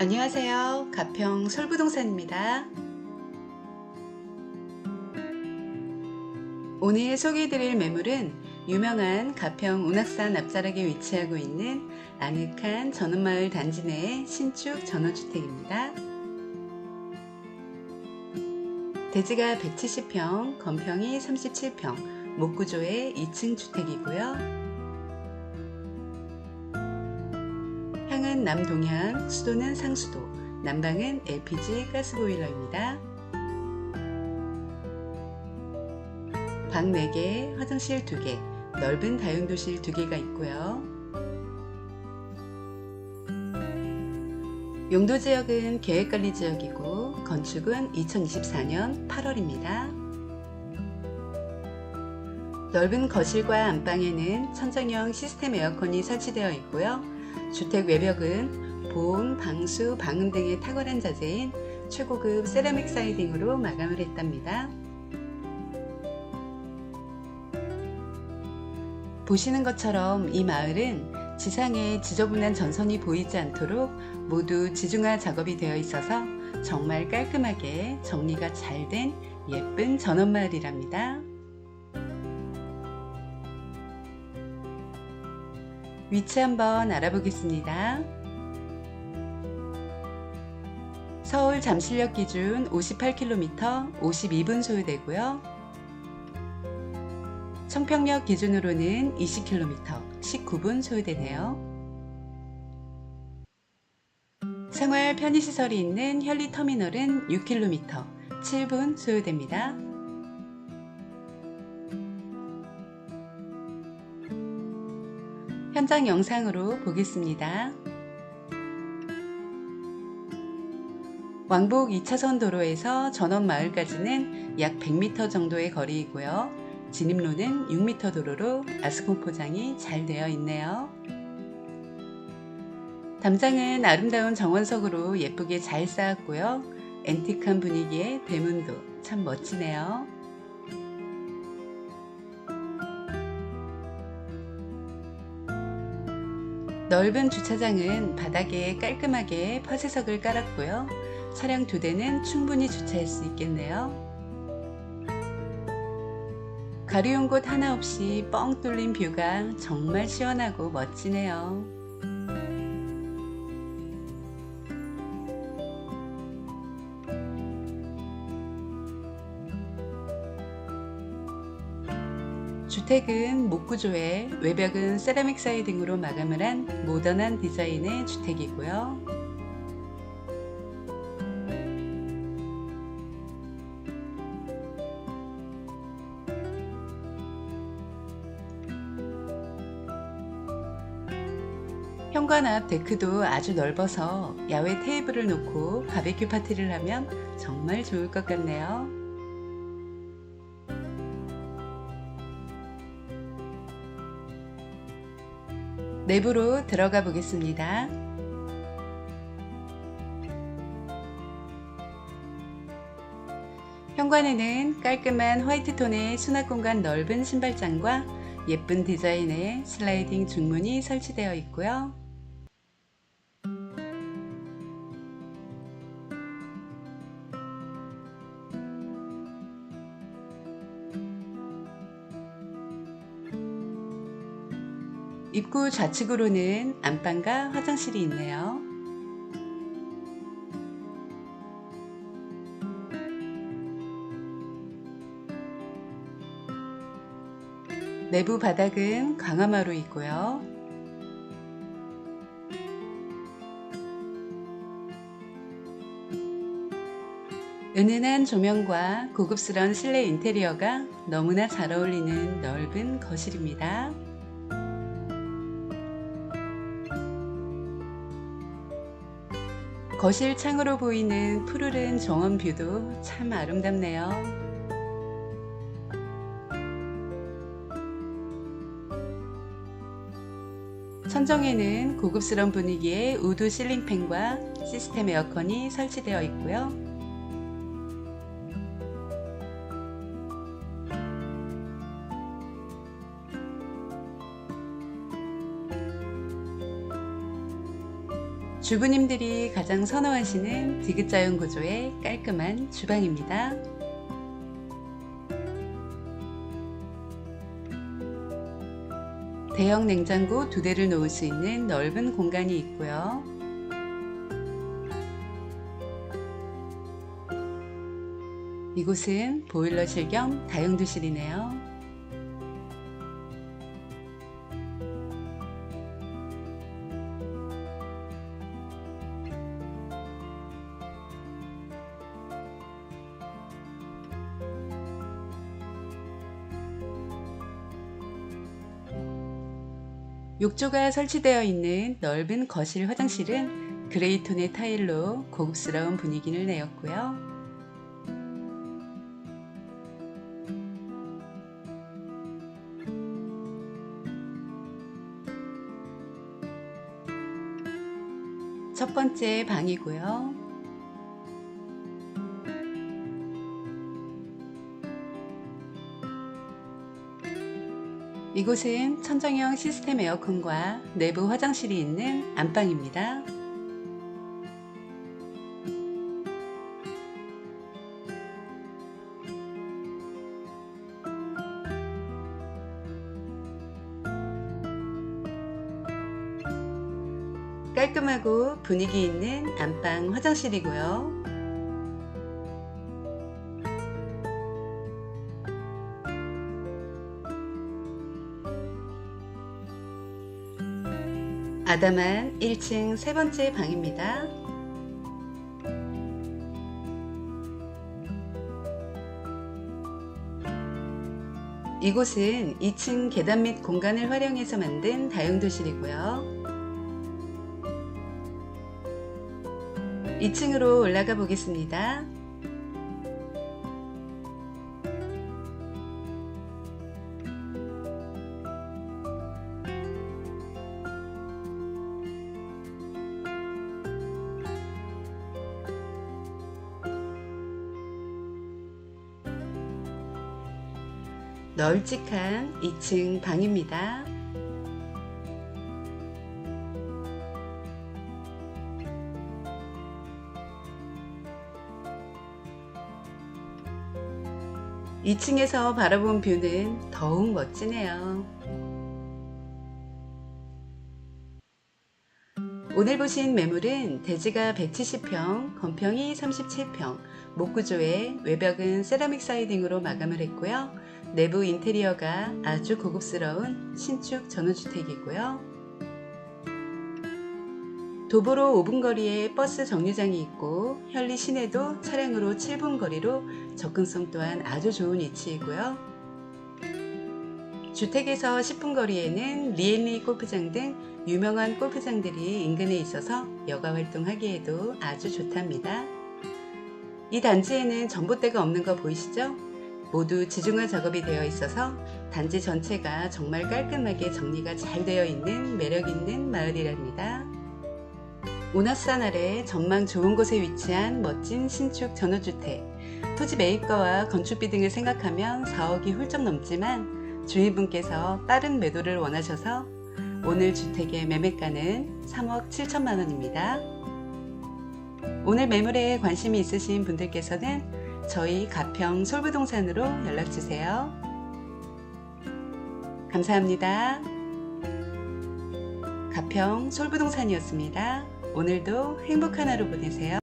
안녕하세요. 가평 솔부동산입니다. 오늘 소개해드릴 매물은 유명한 가평 운악산 앞자락에 위치하고 있는 아늑한 전원마을 단지 내의 신축 전원주택입니다. 대지가 170평, 건평이 37평, 목구조의 2층 주택이고요. 향은 남동향, 수도는 상수도, 난방은 LPG 가스보일러입니다. 방 4개, 화장실 2개, 넓은 다용도실 2개가 있고요. 용도 지역은 계획관리 지역이고 건축은 2024년 8월입니다. 넓은 거실과 안방에는 천정형 시스템 에어컨이 설치되어 있고요. 주택 외벽은 보온, 방수, 방음 등의 탁월한 자재인 최고급 세라믹 사이딩으로 마감을 했답니다. 보시는 것처럼 이 마을은 지상에 지저분한 전선이 보이지 않도록 모두 지중화 작업이 되어 있어서 정말 깔끔하게 정리가 잘 된 예쁜 전원마을이랍니다. 위치 한번 알아보겠습니다. 서울 잠실역 기준 58km 52분 소요되고요. 청평역 기준으로는 20km 19분 소요되네요. 생활 편의시설이 있는 현리터미널은 6km 7분 소요됩니다. 현장 영상으로 보겠습니다. 왕복 2차선 도로에서 전원마을까지는 약 100m 정도의 거리이고요. 진입로는 6m 도로로 아스콘 포장이 잘 되어 있네요. 담장은 아름다운 정원석으로 예쁘게 잘 쌓았고요. 앤틱한 분위기의 대문도 참 멋지네요. 넓은 주차장은 바닥에 깔끔하게 파쇄석을 깔았고요. 차량 두 대는 충분히 주차할 수 있겠네요. 가리운 곳 하나 없이 뻥 뚫린 뷰가 정말 시원하고 멋지네요. 주택은 목구조에 외벽은 세라믹 사이딩으로 마감을 한 모던한 디자인의 주택이고요. 현관 앞 데크도 아주 넓어서 야외 테이블을 놓고 바베큐 파티를 하면 정말 좋을 것 같네요. 내부로 들어가 보겠습니다. 현관에는 깔끔한 화이트 톤의 수납 공간 넓은 신발장과 예쁜 디자인의 슬라이딩 중문이 설치되어 있고요. 입구 좌측으로는 안방과 화장실이 있네요. 내부 바닥은 강화마루 있고요. 은은한 조명과 고급스러운 실내 인테리어가 너무나 잘 어울리는 넓은 거실입니다. 거실 창으로 보이는 푸르른 정원 뷰도 참 아름답네요. 천정에는 고급스러운 분위기의 우드 실링팬과 시스템 에어컨이 설치되어 있고요. 주부님들이 가장 선호하시는 디귿자형 구조의 깔끔한 주방입니다. 대형 냉장고 두 대를 놓을 수 있는 넓은 공간이 있고요. 이곳은 보일러실 겸 다용도실이네요. 욕조가 설치되어 있는 넓은 거실 화장실은 그레이 톤의 타일로 고급스러운 분위기를 내었고요. 첫 번째 방이고요. 이곳은 천정형 시스템 에어컨과 내부 화장실이 있는 안방입니다. 깔끔하고 분위기 있는 안방 화장실이고요. 아담한 1층 세 번째 방입니다. 이곳은 2층 계단 및 공간을 활용해서 만든 다용도실이고요. 2층으로 올라가 보겠습니다. 널찍한 2층 방입니다. 이층에서 바라본 뷰는 더욱 멋지네요. 오늘 보신 매물은 대지가 170평, 건평이 37평, 목구조에 외벽은 세라믹 사이딩으로 마감을 했고요. 내부 인테리어가 아주 고급스러운 신축 전원주택이고요. 도보로 5분 거리에 버스 정류장이 있고 현리 시내도 차량으로 7분 거리로 접근성 또한 아주 좋은 위치이고요. 주택에서 10분 거리에는 리엘리 골프장 등 유명한 골프장들이 인근에 있어서 여가 활동하기에도 아주 좋답니다. 이 단지에는 전봇대가 없는 거 보이시죠? 모두 지중화 작업이 되어 있어서 단지 전체가 정말 깔끔하게 정리가 잘 되어 있는 매력 있는 마을이랍니다. 오나산 아래 전망 좋은 곳에 위치한 멋진 신축 전원주택. 토지 매입가와 건축비 등을 생각하면 4억이 훌쩍 넘지만 주인분께서 빠른 매도를 원하셔서 오늘 주택의 매매가는 3억 7천만 원입니다. 오늘 매물에 관심이 있으신 분들께서는 저희 가평 솔부동산으로 연락주세요. 감사합니다. 가평 솔부동산이었습니다. 오늘도 행복한 하루 보내세요.